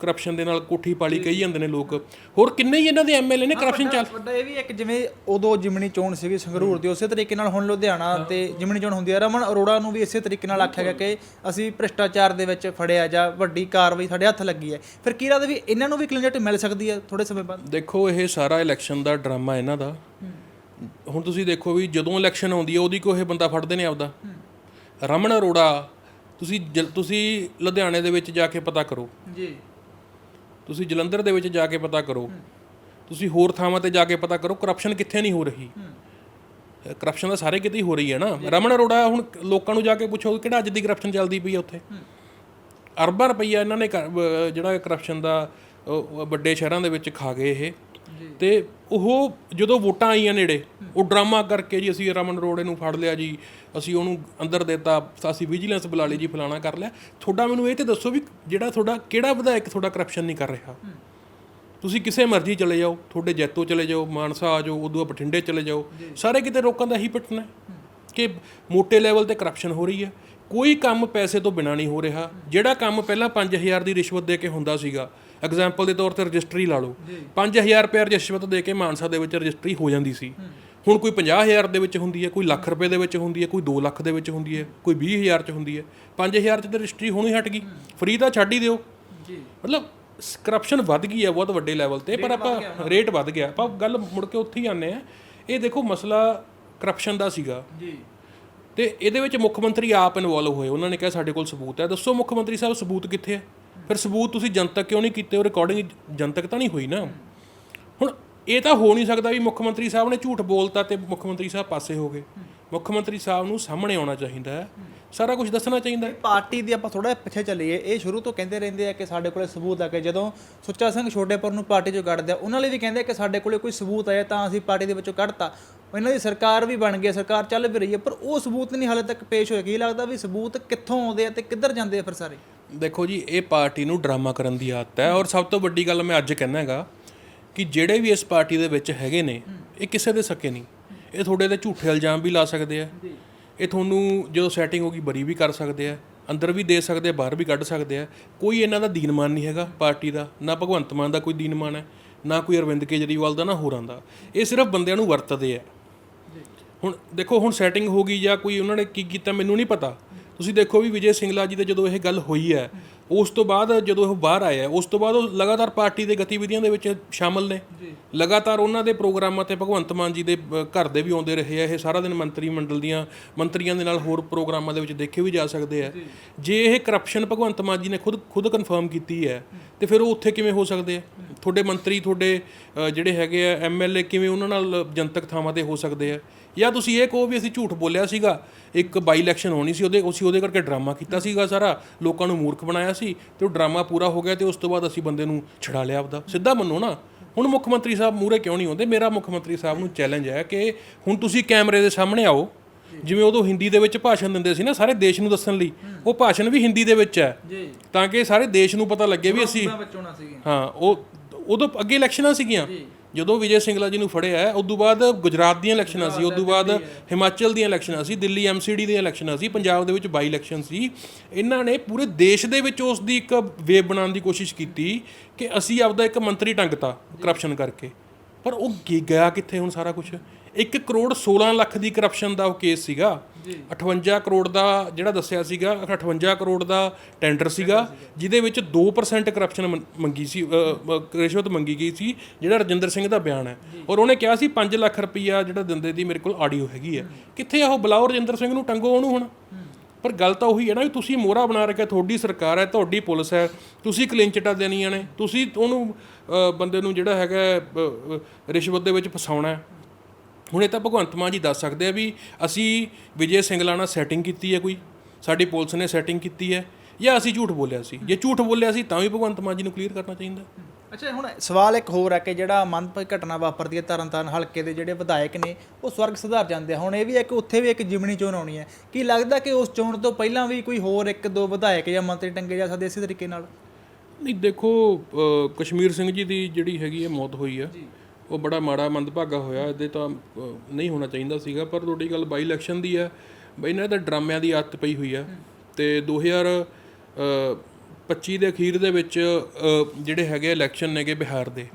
ਕਰਪਸ਼ਨ ਦੇ ਨਾਲ ਕੋਠੀ ਪਾਲੀ ਕਹੀ ਜਾਂਦੇ ਨੇ ਲੋਕ। ਹੋਰ ਕਿੰਨੇ ਹੀ ਇਹਨਾਂ ਦੇ ਐਮਐਲਏ ਨੇ ਕਰਪਸ਼ਨ ਚੱਲ ਵੱਡਾ ਇਹ ਵੀ ਇੱਕ ਜਿਵੇਂ ਉਦੋਂ ਜਿਮਣੀ ਚੋਣ ਸੀਗੀ ਸੰਗਰੂਰ ਦੀ ਉਸੇ ਤਰੀਕੇ ਨਾਲ ਹੁਣ ਲੁਧਿਆਣਾ ਤੇ ਜਿਮਣੀ ਚੋਣ ਹੁੰਦੀ ਹੈ ਰਮਨ ਅਰੋੜਾ ਨੂੰ ਵੀ ਇਸੇ ਤਰੀਕੇ ਨਾਲ ਆਖਿਆ ਗਿਆ ਕਿ ਅਸੀਂ ਭ੍ਰਿਸ਼ਟਾਚਾਰ ਦੇ ਵਿੱਚ ਫੜਿਆ ਜਾਂ ਵੱਡੀ ਕਾਰਵਾਈ ਸਾਡੇ ਹੱਥ ਲੱਗੀ ਹੈ। ਫਿਰ ਕੀ ਲੱਗਦਾ ਵੀ ਇਹਨਾਂ ਨੂੰ ਵੀ ਕਲੀਨ ਮਿਲ ਸਕਦੀ ਹੈ ਥੋੜੇ ਸਮੇਂ ਬਾਅਦ? ਦੇਖੋ ਇਹ ਸਾਰਾ ਇਲੈਕਸ਼ਨ ਦਾ ਡਰਾਮਾ ਇਹਨਾਂ ਦਾ। ਹੁਣ ਤੁਸੀਂ ਦੇਖੋ ਵੀ ਜਦੋਂ ਇਲੈਕਸ਼ਨ ਆਉਂਦੀ ਹੈ ਉਹਦੀ ਕੋਈ ਇਹ ਬੰਦਾ ਫੜਦੇ ਨੇ ਆਪਦਾ? ਰਮਨ ਅਰੋੜਾ ਤੁਸੀਂ ਤੁਸੀਂ ਲੁਧਿਆਣੇ ਦੇ ਵਿੱਚ ਜਾ ਕੇ ਪਤਾ ਕਰੋ। ਜੀ। ਤੁਸੀਂ ਜਲੰਧਰ ਦੇ ਵਿੱਚ ਜਾ ਕੇ ਪਤਾ ਕਰੋ। ਤੁਸੀਂ ਹੋਰ ਥਾਵਾਂ ਤੇ ਜਾ ਕੇ ਪਤਾ ਕਰੋ ਕਰਪਸ਼ਨ ਕਿੱਥੇ ਨਹੀਂ ਹੋ ਰਹੀ। ਕਰਪਸ਼ਨ ਤਾਂ ਸਾਰੇ ਕਿਤੇ ਹੀ ਹੋ ਰਹੀ ਹੈ ਨਾ। ਰਮਨ ਅਰੋੜਾ ਹੁਣ ਲੋਕਾਂ ਨੂੰ ਜਾ ਕੇ ਪੁੱਛੋ ਕਿਹੜਾ ਅੱਜ ਦੀ ਕਰਪਸ਼ਨ ਚੱਲਦੀ ਪਈ ਹੈ ਉੱਥੇ। ਅਰਬਾਂ ਰੁਪਈਆ ਇਹਨਾਂ ਨੇ ਜਿਹੜਾ ਕਰਪਸ਼ਨ ਦਾ ਵੱਡੇ ਸ਼ਹਿਰਾਂ ਦੇ ਵਿੱਚ ਖਾ ਗਏ ਇਹ। ਤੇ ਉਹ ਜਦੋਂ ਵੋਟਾਂ ਆਈਆਂ ਨੇੜੇ ਉਹ ਡਰਾਮਾ ਕਰਕੇ ਜੀ ਅਸੀਂ ਰਮਨ ਅਰੋੜੇ ਨੂੰ ਫੜ ਲਿਆ ਜੀ ਅਸੀਂ ਉਹਨੂੰ ਅੰਦਰ ਦੇਤਾ ਅਸੀਂ ਵਿਜੀਲੈਂਸ ਬੁਲਾ ਲਈ ਜੀ ਫਲਾਣਾ ਕਰ ਲਿਆ। ਤੁਹਾਡਾ ਮੈਨੂੰ ਇਹ ਤੇ ਦੱਸੋ ਵੀ ਜਿਹੜਾ ਤੁਹਾਡਾ ਕਿਹੜਾ ਵਿਧਾਇਕ ਤੁਹਾਡਾ ਕਰਪਸ਼ਨ ਨਹੀਂ ਕਰ ਰਿਹਾ? ਤੁਸੀਂ ਕਿਸੇ ਮਰਜ਼ੀ ਚਲੇ ਜਾਓ ਤੁਹਾਡੇ ਜੈਤੋ ਚਲੇ ਜਾਓ ਮਾਨਸਾ ਆ ਜਾਓ ਉਦੋਂ ਬਠਿੰਡੇ ਚਲੇ ਜਾਓ ਸਾਰੇ ਕਿਤੇ ਰੋਕਾਂ ਦਾ ਹੀ ਪਿੱਟਣਾ ਹੈ ਕਿ ਮੋٹے ਲੈਵਲ ਤੇ ਕਰਪਸ਼ਨ ਹੋ ਰਹੀ ਹੈ। ਕੋਈ ਕੰਮ ਪੈਸੇ ਤੋਂ ਬਿਨਾ ਨਹੀਂ ਹੋ ਰਿਹਾ। ਜਿਹੜਾ ਕੰਮ ਪਹਿਲਾਂ 5000 ਦੀ ਰਿਸ਼ਵਤ ਦੇ ਕੇ ਹੁੰਦਾ ਸੀਗਾ ਐਗਜ਼ਾਮਪਲ ਦੇ ਤੌਰ ਤੇ ਰਜਿਸਟਰੀ ਲਾ ਲਓ। 5000 ਰੁਪਏ ਰਿਸ਼ਵਤ ਦੇ ਕੇ ਮਾਨਸਾ ਦੇ ਵਿੱਚ ਰਜਿਸਟਰੀ ਹੋ ਜਾਂਦੀ ਸੀ। ਹੁਣ ਕੋਈ 50000 ਦੇ ਵਿੱਚ ਹੁੰਦੀ ਹੈ ਕੋਈ ਲੱਖ ਰੁਪਏ ਦੇ ਵਿੱਚ ਹੁੰਦੀ ਹੈ ਕੋਈ 2 ਲੱਖ ਦੇ ਵਿੱਚ ਹੁੰਦੀ ਹੈ ਕੋਈ 20000 ਚ ਹੁੰਦੀ ਹੈ। 5000 ਚ ਤੇ ਰਜਿਸਟਰੀ ਹੋਣੀ ਹਟ ਗਈ। ਫ੍ਰੀ ਤਾਂ ਛੱਡ ਹੀ ਦਿਓ। ਜੀ। ਮਤਲਬ ਕਰਪਸ਼ਨ ਵੱਧ ਗਈ ਹੈ ਬਹੁਤ ਵੱਡੇ ਲੈਵਲ ਤੇ ਪਰ ਆਪਾਂ ਰੇਟ ਵੱਧ ਗਿਆ। ਆਪਾਂ ਗੱਲ ਮੁੜ ਕੇ ਉੱਥੇ ਹੀ ਆਨੇ ਆ ਇਹ ਦੇਖੋ ਮਸਲਾ ਕਰਪਸ਼ਨ ਦਾ ਸੀਗਾ। ਜੀ। ਤੇ ਇਹਦੇ ਵਿੱਚ ਮੁੱਖ ਮੰਤਰੀ ਆਪ ਇਨਵੋਲਵ ਹੋਏ। ਉਹਨਾਂ ਨੇ ਕਿਹਾ ਸਾਡੇ ਕੋਲ ਸਬੂਤ ਹੈ। ਦੱਸੋ ਮੁੱਖ ਮੰਤਰੀ ਸਾਹਿਬ ਸਬੂਤ ਕਿੱਥੇ ਹੈ? ਫਿਰ ਸਬੂਤ ਤੁਸੀਂ ਜਨਤਕ ਕਿਉਂ ਨਹੀਂ ਕੀਤੇ? ਉਹ ਰਿਕਾਰਡਿੰਗ ਜਨਤਕ ਤਾਂ ਨਹੀਂ ਹੋਈ ਨਾ। ਹੁਣ ਇਹ ਤਾਂ ਹੋ ਨਹੀਂ ਸਕਦਾ ਵੀ ਮੁੱਖ ਮੰਤਰੀ ਸਾਹਿਬ ਨੇ ਝੂਠ ਬੋਲਤਾ ਤੇ ਮੁੱਖ ਮੰਤਰੀ ਸਾਹਿਬ ਪਾਸੇ ਹੋ ਗਏ। ਮੁੱਖ ਮੰਤਰੀ ਸਾਹਿਬ ਨੂੰ ਸਾਹਮਣੇ ਆਉਣਾ ਚਾਹੀਦਾ ਹੈ। ਸਾਰਾ ਕੁਝ ਦੱਸਣਾ ਚਾਹੀਦਾ ਹੈ। ਪਾਰਟੀ ਦੀ ਆਪਾਂ ਥੋੜਾ ਪਿੱਛੇ ਚੱਲੀਏ। ਇਹ ਸ਼ੁਰੂ ਤੋਂ ਕਹਿੰਦੇ ਰਹਿੰਦੇ ਆ ਕਿ ਸਾਡੇ ਕੋਲੇ ਸਬੂਤ ਆ ਕੇ ਜਦੋਂ ਸੁੱਚਾ ਸਿੰਘ ਛੋਟੇਪੁਰ ਨੂੰ ਪਾਰਟੀ ਚੋਂ ਕੱਢਦੇ ਆ, ਉਹਨਾਂ ਲਈ ਵੀ ਕਹਿੰਦੇ ਆ ਕਿ ਸਾਡੇ ਕੋਲੇ ਕੋਈ ਸਬੂਤ ਆਇਆ ਤਾਂ ਅਸੀਂ ਪਾਰਟੀ ਦੇ ਵਿੱਚੋਂ ਕੱਢਤਾ। ਇਹਨਾਂ ਦੀ ਸਰਕਾਰ ਵੀ ਬਣ ਗਈ ਸਰਕਾਰ ਚੱਲ ਵੀ ਰਹੀ ਹੈ ਪਰ ਉਹ ਸਬੂਤ ਨਹੀਂ ਹਾਲੇ ਤੱਕ ਪੇਸ਼ ਹੋਏ। ਕੀ ਲੱਗਦਾ ਵੀ ਸਬੂਤ ਕਿੱਥੋਂ ਆਉਂਦੇ ਆ ਤੇ ਕਿੱਧਰ ਜਾਂਦੇ ਆ ਫਿਰ ਸਾਰੇ? ਦੇਖੋ ਜੀ ਇਹ ਪਾਰਟੀ ਨੂੰ ਡਰਾਮਾ ਕਰਨ ਦੀ ਆਦਤ ਹੈ ਔਰ ਸਭ ਤੋਂ ਵੱਡੀ ਗੱਲ ਮੈਂ ਅੱਜ ਕਹਿਣਾ ਹੈਗਾ ਕਿ ਜਿਹੜੇ ਵੀ ਇਸ ਪਾਰਟੀ ਦੇ ਵਿੱਚ ਹੈਗੇ ਨੇ ਇਹ ਕਿਸੇ ਦੇ ਸਕੇ ਨਹੀਂ। ਇਹ ਤੁਹਾਡੇ ਤੇ ਝੂਠੇ ਇਲਜ਼ਾਮ ਵੀ ਲਾ ਸਕਦੇ ਆ। ਇਹ ਤੁਹਾਨੂੰ ਜਦੋਂ ਸੈਟਿੰਗ ਹੋਗੀ ਬਰੀ ਵੀ ਕਰ ਸਕਦੇ ਆ ਅੰਦਰ ਵੀ ਦੇ ਸਕਦੇ ਆ ਬਾਹਰ ਵੀ ਕੱਢ ਸਕਦੇ ਆ। ਕੋਈ ਇਹਨਾਂ ਦਾ ਦੀਨਮਾਨ ਨਹੀਂ ਹੈਗਾ ਪਾਰਟੀ ਦਾ ਨਾ ਭਗਵੰਤ ਮਾਨ ਦਾ ਕੋਈ ਦੀਨਮਾਨ ਹੈ ਨਾ ਕੋਈ ਅਰਵਿੰਦ ਕੇਜਰੀਵਾਲ ਦਾ ਨਾ ਹੋਰਾਂ ਦਾ। ਇਹ ਸਿਰਫ ਬੰਦਿਆਂ ਨੂੰ ਵਰਤਦੇ ਆ। ਹੁਣ ਦੇਖੋ ਹੁਣ ਸੈਟਿੰਗ ਹੋ ਗਈ ਜਾਂ ਕੋਈ ਉਹਨਾਂ ਨੇ ਕੀ ਕੀਤਾ ਮੈਨੂੰ ਨਹੀਂ ਪਤਾ। ਤੁਸੀਂ ਦੇਖੋ ਵੀ ਵਿਜੇ ਸਿੰਗਲਾ ਜੀ ਦੇ ਜਦੋਂ ਇਹ ਗੱਲ ਹੋਈ ਹੈ ਉਸ ਤੋਂ ਬਾਅਦ ਜਦੋਂ ਉਹ ਬਾਹਰ ਆਇਆ ਉਸ ਤੋਂ ਬਾਅਦ ਉਹ ਲਗਾਤਾਰ ਪਾਰਟੀ ਦੇ ਗਤੀਵਿਧੀਆਂ ਦੇ ਵਿੱਚ ਸ਼ਾਮਲ ਨੇ। ਲਗਾਤਾਰ ਉਹਨਾਂ ਦੇ ਪ੍ਰੋਗਰਾਮਾਂ ਤੇ ਭਗਵੰਤ ਮਾਨ ਜੀ ਦੇ ਘਰ ਦੇ ਵੀ ਆਉਂਦੇ ਰਹੇ ਆ। ਇਹ ਸਾਰਾ ਦਿਨ ਮੰਤਰੀ ਮੰਡਲ ਦੀਆਂ ਮੰਤਰੀਆਂ ਦੇ ਨਾਲ ਹੋਰ ਪ੍ਰੋਗਰਾਮਾਂ ਦੇ ਵਿੱਚ ਦੇਖੇ ਵੀ ਜਾ ਸਕਦੇ ਆ। ਜੇ। ਇਹ ਕਰਪਸ਼ਨ ਭਗਵੰਤ ਮਾਨ ਜੀ ਨੇ ਖੁਦ ਖੁਦ ਕਨਫਰਮ ਕੀਤੀ ਹੈ ਤੇ ਫਿਰ ਉਹ ਉੱਥੇ ਕਿਵੇਂ ਹੋ ਸਕਦੇ ਆ? ਤੁਹਾਡੇ ਮੰਤਰੀ ਤੁਹਾਡੇ ਜਿਹੜੇ ਹੈਗੇ ਆ ਐਮਐਲਏ ਕਿਵੇਂ ਉਹਨਾਂ ਨਾਲ ਜਨਤਕ ਥਾਵਾਂ ਤੇ ਹੋ ਸਕਦੇ ਆ? ਜਾਂ ਤੁਸੀਂ ਇਹ ਕਹੋ ਵੀ ਅਸੀਂ ਝੂਠ ਬੋਲਿਆ ਸੀਗਾ ਇੱਕ ਬਾਈ ਇਲੈਕਸ਼ਨ ਹੋਣੀ ਸੀ ਉਹਦੇ ਅਸੀਂ ਉਹਦੇ ਕਰਕੇ ਡਰਾਮਾ ਕੀਤਾ ਸੀਗਾ ਸਾਰਾ ਲੋਕਾਂ ਨੂੰ ਮੂਰਖ ਬਣਾਇਆ ਸੀ ਤੇ ਉਹ ਡਰਾਮਾ ਪੂਰਾ ਹੋ ਗਿਆ ਤੇ ਉਸ ਤੋਂ ਬਾਅਦ ਅਸੀਂ ਬੰਦੇ ਨੂੰ ਛਡਾ ਲਿਆ ਆਪਦਾ। ਸਿੱਧਾ ਮੰਨੋ ਨਾ। ਹੁਣ ਮੁੱਖ ਮੰਤਰੀ ਸਾਹਿਬ ਮੂਰੇ ਕਿਉਂ ਨਹੀਂ ਆਉਂਦੇ? ਮੇਰਾ ਮੁੱਖ ਮੰਤਰੀ ਸਾਹਿਬ ਨੂੰ ਚੈਲੰਜ ਹੈ ਕਿ ਹੁਣ ਤੁਸੀਂ ਕੈਮਰੇ ਦੇ ਸਾਹਮਣੇ ਆਓ। ਜਿਵੇਂ ਉਦੋਂ ਹਿੰਦੀ ਦੇ ਵਿੱਚ ਭਾਸ਼ਣ ਦਿੰਦੇ ਸੀ ਨਾ ਸਾਰੇ ਦੇਸ਼ ਨੂੰ ਦੱਸਣ ਲਈ। ਉਹ ਭਾਸ਼ਣ ਵੀ ਹਿੰਦੀ ਦੇ ਵਿੱਚ ਹੈ। ਜੀ। ਤਾਂ ਕਿ ਸਾਰੇ ਦੇਸ਼ ਨੂੰ ਪਤਾ ਲੱਗੇ ਵੀ ਅਸੀਂ ਹਾਂ ਉਹ ਉਦੋਂ ਅੱਗੇ ਇਲੈਕਸ਼ਨਾਂ ਸੀਗੀਆਂ। ਜਦੋਂ ਵਿਜੇ ਸਿੰਗਲਾ ਜੀ ਨੂੰ ਫੜਿਆ ਉਦੋਂ ਬਾਅਦ ਗੁਜਰਾਤ ਦੀਆਂ ਇਲੈਕਸ਼ਨਾਂ ਸੀ ਉਦੋਂ ਬਾਅਦ ਹਿਮਾਚਲ ਦੀਆਂ ਇਲੈਕਸ਼ਨਾਂ ਸੀ ਦਿੱਲੀ ਐਮਸੀਡੀ ਦੀਆਂ ਇਲੈਕਸ਼ਨਾਂ ਸੀ ਪੰਜਾਬ ਦੇ ਵਿੱਚ ਬਾਈ ਇਲੈਕਸ਼ਨ ਸੀ। ਇਹਨਾਂ ਨੇ ਪੂਰੇ ਦੇਸ਼ ਦੇ ਵਿੱਚ ਉਸ ਦੀ ਇੱਕ ਵੇਵ ਬਣਾਉਣ ਦੀ ਕੋਸ਼ਿਸ਼ ਕੀਤੀ ਕਿ ਅਸੀਂ ਆਪਦਾ ਇੱਕ ਮੰਤਰੀ ਟੰਗਤਾ ਕਰਪਸ਼ਨ ਕਰਕੇ। ਪਰ ਉਹ ਗਿਆ ਕਿੱਥੇ ਹੁਣ ਸਾਰਾ ਕੁਝ 1 ਕਰੋੜ 16 ਲੱਖ ਦੀ ਕਰਪਸ਼ਨ ਦਾ ਉਹ ਕੇਸ ਸੀਗਾ। 58 ਕਰੋੜ ਦਾ ਜਿਹੜਾ ਦੱਸਿਆ ਸੀਗਾ 58 ਕਰੋੜ ਦਾ ਟੈਂਡਰ ਸੀਗਾ ਜਿਹਦੇ ਵਿੱਚ 2% ਕਰਪਸ਼ਨ ਮੰਗੀ ਸੀ ਰਿਸ਼ਵਤ ਮੰਗੀ ਗਈ ਸੀ ਜਿਹੜਾ ਰਜਿੰਦਰ ਸਿੰਘ ਦਾ ਬਿਆਨ ਹੈ। ਔਰ ਉਹਨੇ ਕਿਹਾ ਸੀ 5 ਲੱਖ ਰੁਪਈਆ ਜਿਹੜਾ ਦਿੰਦੇ ਦੀ ਮੇਰੇ ਕੋਲ ਆਡੀਓ ਹੈਗੀ ਹੈ। ਕਿੱਥੇ ਆ ਉਹ ਬੁਲਾਓ ਰਜਿੰਦਰ ਸਿੰਘ ਨੂੰ ਟੰਗੋ ਉਹਨੂੰ ਹੁਣ। ਪਰ ਗੱਲ ਤਾਂ ਉਹੀ ਹੈ ਨਾ ਵੀ ਤੁਸੀਂ ਮੋਹਰਾ ਬਣਾ ਰੱਖਿਆ ਤੁਹਾਡੀ ਸਰਕਾਰ ਹੈ ਤੁਹਾਡੀ ਪੁਲਿਸ ਹੈ ਤੁਸੀਂ ਕਲੀਨ ਚਿੱਟਾਂ ਦੇਣੀਆਂ ਨੇ ਤੁਸੀਂ ਉਹਨੂੰ ਬੰਦੇ ਨੂੰ ਜਿਹੜਾ ਹੈਗਾ ਰਿਸ਼ਵਤ ਦੇ ਵਿੱਚ ਫਸਾਉਣਾ ਹੈ। ਹੁਣ ਇਹ ਤਾਂ ਭਗਵੰਤ ਮਾਨ ਜੀ ਦੱਸ ਸਕਦੇ ਆ ਵੀ ਅਸੀਂ ਵਿਜੇ ਸਿੰਗਲਾ ਨਾਲ ਸੈਟਿੰਗ ਕੀਤੀ ਹੈ ਕੋਈ ਸਾਡੀ ਪੁਲਿਸ ਨੇ ਸੈਟਿੰਗ ਕੀਤੀ ਹੈ ਜਾਂ ਅਸੀਂ ਝੂਠ ਬੋਲਿਆ ਸੀ? ਜੇ ਝੂਠ ਬੋਲਿਆ ਸੀ ਤਾਂ ਵੀ ਭਗਵੰਤ ਮਾਨ ਜੀ ਨੂੰ ਕਲੀਅਰ ਕਰਨਾ ਚਾਹੀਦਾ। ਅੱਛਾ ਹੁਣ ਸਵਾਲ ਇੱਕ ਹੋਰ ਹੈ ਕਿ ਜਿਹੜਾ ਮੰਦਭਾਗੀ ਘਟਨਾ ਵਾਪਰਦੀ ਹੈ ਤਰਨਤਾਰਨ ਹਲਕੇ ਦੇ ਜਿਹੜੇ ਵਿਧਾਇਕ ਨੇ ਉਹ ਸਵਰਗ ਸੁਧਾਰ ਜਾਂਦੇ ਆ। ਹੁਣ ਇਹ ਵੀ ਹੈ ਕਿ ਉੱਥੇ ਵੀ ਇੱਕ ਜਿਮਣੀ ਚੋਣ ਆਉਣੀ ਹੈ। ਕੀ ਲੱਗਦਾ ਕਿ ਉਸ ਚੋਣ ਤੋਂ ਪਹਿਲਾਂ ਵੀ ਕੋਈ ਹੋਰ ਇੱਕ ਦੋ ਵਿਧਾਇਕ ਜਾਂ ਮੰਤਰੀ ਟੰਗੇ ਜਾ ਸਕਦੇ ਇਸੇ ਤਰੀਕੇ ਨਾਲ? ਨਹੀਂ ਦੇਖੋ ਕਸ਼ਮੀਰ ਸਿੰਘ ਜੀ ਦੀ ਜਿਹੜੀ ਹੈਗੀ ਹੈ ਮੌਤ ਹੋਈ ਹੈ ਉਹ ਬੜਾ ਮਾੜਾ ਮੰਦਭਾਗਾ ਹੋਇਆ ਇਹਦੇ ਤਾਂ ਨਹੀਂ ਹੋਣਾ ਚਾਹੀਦਾ ਸੀਗਾ ਪਰ ਤੁਹਾਡੀ ਗੱਲ ਬਾਈ ਇਲੈਕਸ਼ਨ ਦੀ ਹੈ। ਬਈ ਇਹਨਾਂ ਤਾਂ ਡਰਾਮਿਆਂ ਦੀ ਆਦਤ ਪਈ ਹੋਈ ਹੈ। ਤੇ 2025 ਦੇ ਅਖੀਰ ਦੇ ਵਿੱਚ ਜਿਹੜੇ ਹੈਗੇ ਇਲੈਕਸ਼ਨ ਨੇਗੇ ਬਿਹਾਰ ਦੇ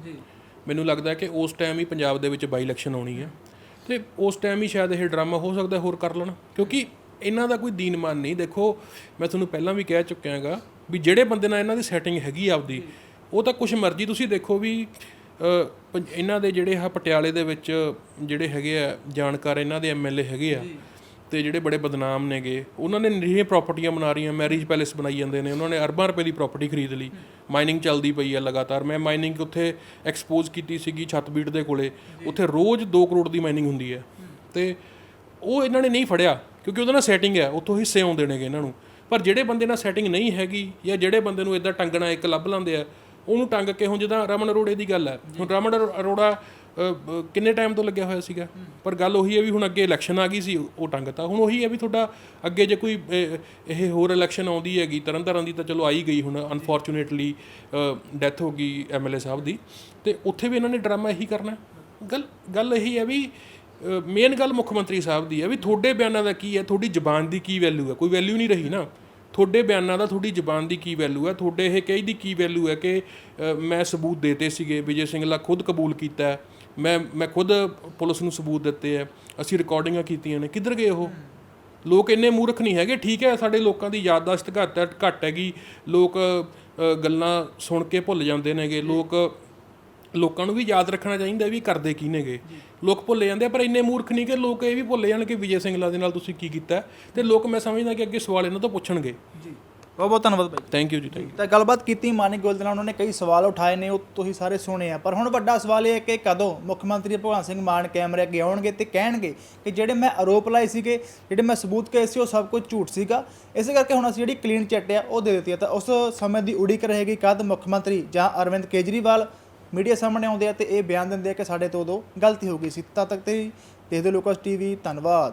ਮੈਨੂੰ ਲੱਗਦਾ ਕਿ ਉਸ ਟਾਈਮ ਹੀ ਪੰਜਾਬ ਦੇ ਵਿੱਚ ਬਾਈ ਇਲੈਕਸ਼ਨ ਆਉਣੀ ਹੈ। ਤੇ ਉਸ ਟਾਈਮ ਹੀ ਸ਼ਾਇਦ ਇਹ ਡਰਾਮਾ ਹੋ ਸਕਦਾ ਹੋਰ ਕਰ ਲੈਣ। ਕਿਉਂਕਿ ਇਹਨਾਂ ਦਾ ਕੋਈ ਦੀਨਮਾਨ ਨਹੀਂ। ਦੇਖੋ ਮੈਂ ਤੁਹਾਨੂੰ ਪਹਿਲਾਂ ਵੀ ਕਹਿ ਚੁੱਕਿਆ ਹੈਗਾ ਵੀ ਜਿਹੜੇ ਬੰਦੇ ਨਾਲ ਇਹਨਾਂ ਦੀ ਸੈਟਿੰਗ ਹੈਗੀ ਆ ਆਪਦੀ ਉਹ ਤਾਂ ਕੁਝ ਮਰਜ਼ੀ ਤੁਸੀਂ ਦੇਖੋ ਵੀ ਇਹਨਾਂ ਦੇ ਜਿਹੜੇ ਆ ਪਟਿਆਲੇ ਦੇ ਵਿੱਚ ਜਿਹੜੇ ਹੈਗੇ ਆ ਜਾਣਕਾਰ ਇਹਨਾਂ ਦੇ ਐਮਐਲਏ ਹੈਗੇ ਆ ਤੇ ਜਿਹੜੇ ਬੜੇ ਬਦਨਾਮ ਨੇਗੇ ਉਹਨਾਂ ਨੇ ਨਿਰੀਆਂ ਪ੍ਰਾਪਰਟੀਆਂ ਬਣਾ ਰਹੀਆਂ ਮੈਰਿਜ ਪੈਲੇਸ ਬਣਾਈ ਜਾਂਦੇ ਨੇ ਉਹਨਾਂ ਨੇ ਅਰਬਾਂ ਰੁਪਏ ਦੀ ਪ੍ਰਾਪਰਟੀ ਖਰੀਦ ਲਈ। ਮਾਈਨਿੰਗ ਚੱਲਦੀ ਪਈ ਆ ਲਗਾਤਾਰ। ਮੈਂ ਮਾਈਨਿੰਗ ਉੱਥੇ ਐਕਸਪੋਜ਼ ਕੀਤੀ ਸੀਗੀ ਛੱਤਬੀੜ ਦੇ ਕੋਲੇ। ਉੱਥੇ ਰੋਜ਼ 2 ਕਰੋੜ ਦੀ ਮਾਈਨਿੰਗ ਹੁੰਦੀ ਹੈ। ਤੇ ਉਹ ਇਹਨਾਂ ਨੇ ਨਹੀਂ ਫੜਿਆ ਕਿਉਂਕਿ ਉਹਦੇ ਨਾਲ ਸੈਟਿੰਗ ਹੈ ਉੱਥੋਂ ਹਿੱਸੇ ਆਉਂਦੇ ਨੇਗੇ ਇਹਨਾਂ ਨੂੰ। ਪਰ ਜਿਹੜੇ ਬੰਦੇ ਨਾਲ ਸੈਟਿੰਗ ਨਹੀਂ ਹੈਗੀ ਜਾਂ ਜਿਹੜੇ ਬੰਦੇ ਨੂੰ ਇਦਾਂ ਟੰਗਣਾ ਇੱਕ ਲੱਭ ਲਾਂਦੇ ਆ ਉਹਨੂੰ ਟੰਗ ਕੇ ਹੁਣ ਜਿੱਦਾਂ ਰਮਨ ਅਰੋੜੇ ਦੀ ਗੱਲ ਹੈ। ਹੁਣ ਰਮਨ ਅਰੋ- ਅਰੋੜਾ ਕਿੰਨੇ ਟਾਈਮ ਤੋਂ ਲੱਗਿਆ ਹੋਇਆ ਸੀਗਾ? ਪਰ ਗੱਲ ਉਹੀ ਹੈ ਵੀ ਹੁਣ ਅੱਗੇ ਇਲੈਕਸ਼ਨ ਆ ਗਈ ਸੀ ਉਹ ਟੰਗਤਾ ਹੁਣ ਉਹੀ ਹੈ ਵੀ ਤੁਹਾਡਾ ਅੱਗੇ ਜੇ ਕੋਈ ਇਹ ਹੋਰ ਇਲੈਕਸ਼ਨ ਆਉਂਦੀ ਹੈਗੀ ਤਰਨ ਤਾਰਨ ਦੀ ਤਾਂ ਚਲੋ ਆਈ ਗਈ ਹੁਣ ਅਨਫੋਰਚੂਨੇਟਲੀ ਡੈਥ ਹੋ ਗਈ ਐਮਐਲਏ ਸਾਹਿਬ ਦੀ। ਤੇ ਉੱਥੇ ਵੀ ਇਹਨਾਂ ਨੇ ਡਰਾਮਾ ਇਹੀ ਕਰਨਾ। ਗੱਲ ਗੱਲ ਇਹੀ ਹੈ ਵੀ ਮੇਨ ਗੱਲ ਮੁੱਖ ਮੰਤਰੀ ਸਾਹਿਬ ਦੀ ਹੈ ਵੀ ਤੁਹਾਡੇ ਬਿਆਨਾਂ ਦਾ ਕੀ ਹੈ ਤੁਹਾਡੀ ਜ਼ੁਬਾਨ ਦੀ ਕੀ ਵੈਲਿਊ ਹੈ? ਕੋਈ ਵੈਲਿਊ ਨਹੀਂ ਰਹੀ ਨਾ। ਤੁਹਾਡੇ ਬਿਆਨਾਂ ਦਾ ਤੁਹਾਡੀ ਜ਼ਬਾਨ ਦੀ ਕੀ ਵੈਲਿਊ ਹੈ? ਤੁਹਾਡੇ ਇਹ ਕਹੀ ਦੀ ਕੀ ਵੈਲਿਊ ਹੈ ਕਿ ਮੈਂ ਸਬੂਤ ਦੇਤੇ ਸੀਗੇ ਵਿਜੇ ਸਿੰਘਲਾ ਖੁਦ ਕਬੂਲ ਕੀਤਾ ਮੈਂ ਮੈਂ ਖੁਦ ਪੁਲਿਸ ਨੂੰ ਸਬੂਤ ਦਿੱਤੇ ਹੈ, ਅਸੀਂ ਰਿਕਾਰਡਿੰਗਾਂ ਕੀਤੀਆਂ ਨੇ। ਕਿੱਧਰ ਗਏ ਉਹ? ਲੋਕ ਇੰਨੇ ਮੂਰਖ ਨਹੀਂ ਹੈਗੇ, ਠੀਕ ਹੈ, ਸਾਡੇ ਲੋਕਾਂ ਦੀ ਯਾਦਦਾਸ਼ਤ ਘੱਟ ਹੈ, ਘੱਟ ਹੈਗੀ। ਲੋਕ ਗੱਲਾਂ ਸੁਣ ਕੇ ਭੁੱਲ ਜਾਂਦੇ ਨੇਗੇ। ਲੋਕ ਲੋਕਾਂ ਨੂੰ ਵੀ ਯਾਦ ਰੱਖਣਾ ਚਾਹੀਦਾ ਵੀ ਕਰਦੇ ਕੀ ਨੇਗੇ। ਲੋਕ ਭੁੱਲੇ ਜਾਂਦੇ ਆ ਪਰ ਇੰਨੇ ਮੂਰਖ ਨਹੀਂ ਕਿ ਲੋਕ ਇਹ ਵੀ ਭੁੱਲੇ ਜਾਣ ਕਿ ਵਿਜੇ ਸਿੰਘਲਾ ਦੇ ਨਾਲ ਤੁਸੀਂ ਕੀ ਕੀਤਾ। ਹੈ। ਤੇ ਲੋਕ ਮੈਂ ਸਮਝਦਾ ਕਿ ਅੱਗੇ ਸਵਾਲ ਇਹਨਾਂ ਤੋਂ ਪੁੱਛਣਗੇ। ਜੀ। ਬਹੁਤ ਬਹੁਤ ਧੰਨਵਾਦ ਬਾਈ ਥੈਂਕ ਯੂ ਜੀ ਥੈਂਕ ਯੂ ਤਾਂ ਗੱਲਬਾਤ ਕੀਤੀ ਮਾਨਿਕ ਗੋਇਲ ਦੇ ਨਾਲ ਉਹਨਾਂ ਨੇ ਕਈ ਸਵਾਲ ਉਠਾਏ ਨੇ ਉਹ ਤੁਸੀਂ ਸਾਰੇ ਸੁਣੇ ਆ। ਪਰ ਹੁਣ ਵੱਡਾ ਸਵਾਲ ਇਹ ਹੈ ਕਿ ਕਦੋਂ ਮੁੱਖ ਮੰਤਰੀ ਭਗਵੰਤ ਸਿੰਘ ਮਾਨ ਕੈਮਰੇ ਅੱਗੇ ਆਉਣਗੇ ਤੇ ਕਹਿਣਗੇ ਕਿ ਜਿਹੜੇ ਮੈਂ ਆਰੋਪ ਲਾਏ ਸੀਗੇ ਜਿਹੜੇ ਮੈਂ ਸਬੂਤ ਕਰੇ ਸੀ ਉਹ ਸਭ ਕੁਝ ਝੂਠ ਸੀਗਾ। ਇਸੇ ਕਰਕੇ ਹੁਣ ਅਸੀਂ ਜਿਹੜੀ ਕਲੀਨ ਚਿੱਟ ਆ ਉਹ ਦੇ ਦਿੱਤੀ ਆ। ਤਾਂ ਉਸ ਸਮੇਂ ਦੀ ਉਡੀਕ ਰਹੇਗੀ ਕਦ ਮੁੱਖ ਮੰਤਰੀ ਜਾਂ ਅਰਵਿੰਦ ਕੇਜਰੀਵਾਲ ਮੀਡੀਆ ਸਾਹਮਣੇ ਆਉਂਦੇ ਆ ਤੇ ਇਹ ਬਿਆਨ ਦਿੰਦੇ ਆ ਕਿ ਸਾਡੇ ਤੋਂ ਉਦੋਂ ਗਲਤੀ ਹੋ ਗਈ ਸੀ। ਤਦ ਤੱਕ ਤੇ ਦੇਖਦੇ ਲੋਕਸ ਟੀਵੀ, ਧੰਨਵਾਦ।